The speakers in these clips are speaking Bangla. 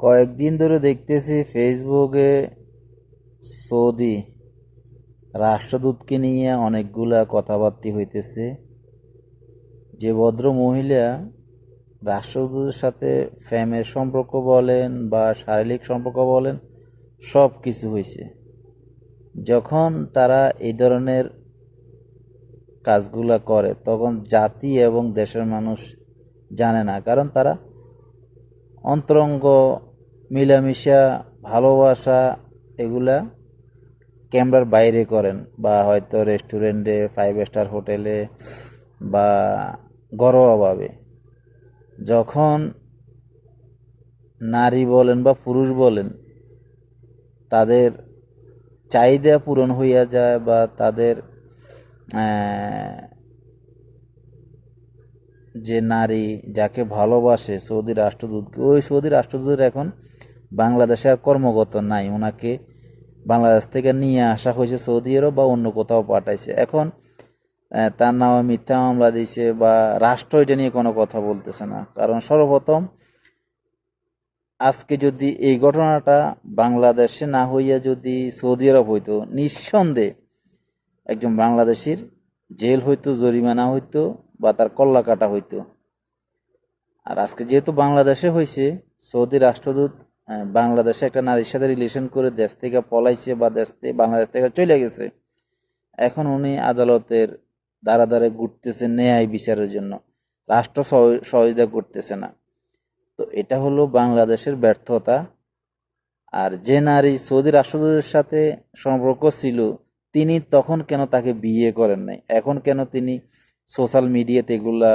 কয়েকদিন ধরে দেখতেছি ফেসবুকে সৌদি রাষ্ট্রদূতকে নিয়ে অনেকগুলা কথাবার্তা হইতেছে। যে ভদ্র মহিলা রাষ্ট্রদূতের সাথে ফ্যামের সম্পর্ক বলেন বা শারীরিক সম্পর্ক বলেন সব কিছু হয়েছে যখন তারা এই ধরনের কাজগুলা করে, তখন জাতি এবং দেশের মানুষ জানে না, কারণ তারা অন্তরঙ্গ, মিলামিশা, ভালোবাসা, এগুলা ক্যামেরার বাইরে করেন বা হয়তো রেস্টুরেন্টে ফাইভ স্টার হোটেলে বা ঘরোয়াভাবে। যখন নারী বলেন বা পুরুষ বলেন, তাদের চাহিদা পূরণ হইয়া যায় বা তাদের যে নারী যাকে ভালোবাসে সৌদি রাষ্ট্রদূতকে ওই সৌদি রাষ্ট্রদূত এখন বাংলাদেশে আর কর্মগত নাই। ওনাকে বাংলাদেশ থেকে নিয়ে আসা হয়েছে সৌদি আরব বা অন্য কোথাও পাঠাইছে। এখন তার নামে মিথ্যা মামলা দিছে বা রাষ্ট্র এটা নিয়ে কোনো কথা বলতেছে না। কারণ সর্বপ্রথম, আজকে যদি এই ঘটনাটা বাংলাদেশে না হইয়া যদি সৌদি আরব হইতো, নিঃসন্দেহে একজন বাংলাদেশির জেল হইতো, জরিমানা হইতো বা তার কল্লা কাটা হইতো। আর আজকে যেহেতু বাংলাদেশে হয়েছে সৌদি রাষ্ট্রদূত বাংলাদেশে একটা নারীর সাথে রিলেশন করে দেশ থেকে পলাইছে বা দেশ থেকে, বাংলাদেশ থেকে চলে গেছে, এখন উনি আদালতের দ্বারা দ্বারে ঘুরতেছে ন্যায় বিচারের জন্য। রাষ্ট্র সহ- সহযোগিতা করতেছে না। তো এটা হলো বাংলাদেশের ব্যর্থতা। আর যে নারী সৌদি রাষ্ট্রদূতের সাথে সম্পর্ক ছিল, তিনি তখন কেন তাকে বিয়ে করেন নাই? এখন কেন তিনি সোশ্যাল মিডিয়াতে এগুলা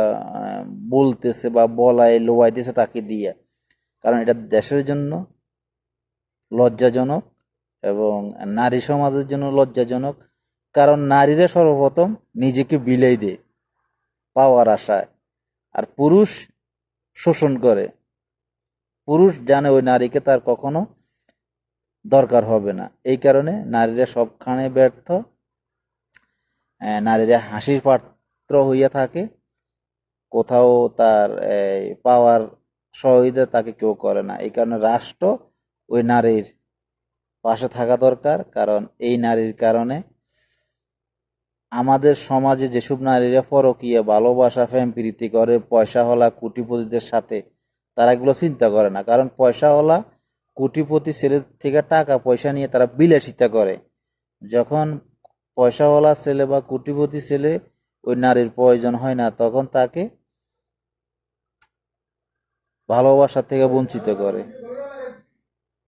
বলতেছে বা বলায়, লোয়াইতেছে তাকে দিয়ে। কারণ এটা দেশের জন্য লজ্জাজনক এবং নারী সমাজের জন্য লজ্জাজনক। কারণ নারীরা সর্বপ্রথম নিজেকে বিলাই দেয় পাওয়ার আশায়। আর পুরুষ শোষণ করে। পুরুষ জানে ওই নারীকে তার কখনো দরকার হবে না। এই কারণে নারীরা সবখানে ব্যর্থ। নারীরা হাসির পাত্র হইয়া থাকে, কোথাও তার পাওয়ার সহযোগিতা তাকে কেউ করে না। এই কারণে রাষ্ট্র ওই নারীর পাশে থাকা দরকার। কারণ এই নারীর কারণে আমাদের সমাজে যেসব নারীরা পরকীয়া, ভালোবাসা ফ্যাম প্রীতি করে, পয়সাওয়ালা, কুটিপতিদের সাথে, তারা এগুলো চিন্তা করে না। কারণ পয়সাওয়ালা, কোটিপতি, ছেলের থেকে টাকা, পয়সা নিয়ে তারা বিলাসিতা করে। যখন পয়সাওয়ালা ছেলে বা কোটিপতি ছেলে ওই নারীর প্রয়োজন হয় না তখন তাকে ভালোবাসা থেকে বঞ্চিত করে।